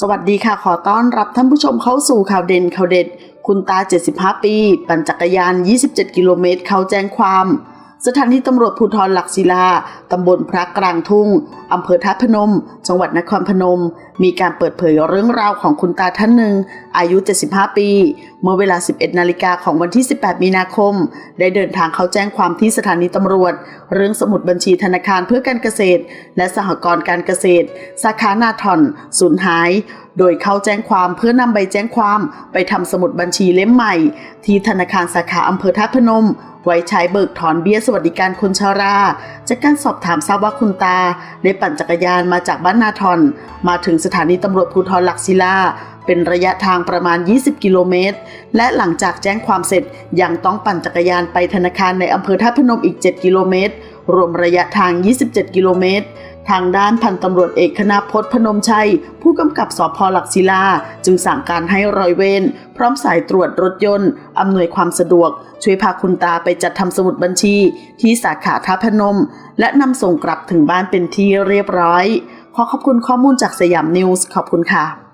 สวัสดีค่ะ ขอต้อนรับท่านผู้ชมเข้าสู่ข่าวเด่นข่าวเด็ด คุณตา 75 ปี ปั่นจักรยาน 27 กิโลเมตร เขาแจ้งความ สถานีตำรวจภูธรหลักศิลา ตำบลพระกลางทุ่ง อำเภอทับพนม จังหวัดนครพนม มีการเปิดเผยเรื่องราวของคุณตาท่านหนึ่ง อายุ 75 ปี เมื่อเวลา 11 นาฬิกาของวันที่ 18 มีนาคม ได้เดินทางเข้าแจ้งความที่สถานีตำรวจ เรื่องสมุดบัญชีธนาคารเพื่อการเกษตร และสหกรณ์การเกษตร สาขานาทอนสูญหาย โดยเข้าแจ้งความเพื่อนำใบแจ้งความ ไปทำสมุดบัญชีเล่มใหม่ ที่ธนาคารสาขาอำเภอท่าพนม ไว้ใช้เบิกถอนเบี้ยสวัสดิการคนชรา จากการสอบถามทราบว่าคุณตา ได้ปั่นจักรยานมาจากบ้านนาทอน มาถึงสถานีตำรวจภูธรหลักศิลา เป็นระยะทางประมาณ 20 กิโลเมตร และหลังจากแจ้งความเสร็จยังต้องปั่นจักรยานไปธนาคารในอำเภอท่าพนมอีก 7 กิโลเมตรรวมระยะทาง 27 กิโลเมตร ทางด้านพันตำรวจเอกคณพจน์พนมชัย ผู้กำกับสพหลักศิลา จึงสั่งการให้รอยเวรพร้อมสายตรวจรถยนต์ อำนวยความสะดวก ช่วยพาคุณตาไปจัดทำสมุดบัญชี ที่สาขาท่าพนม และนำส่งกลับถึงบ้านเป็นที่เรียบร้อย ขอขอบคุณข้อมูลจากสยามนิวส์ขอบคุณค่ะ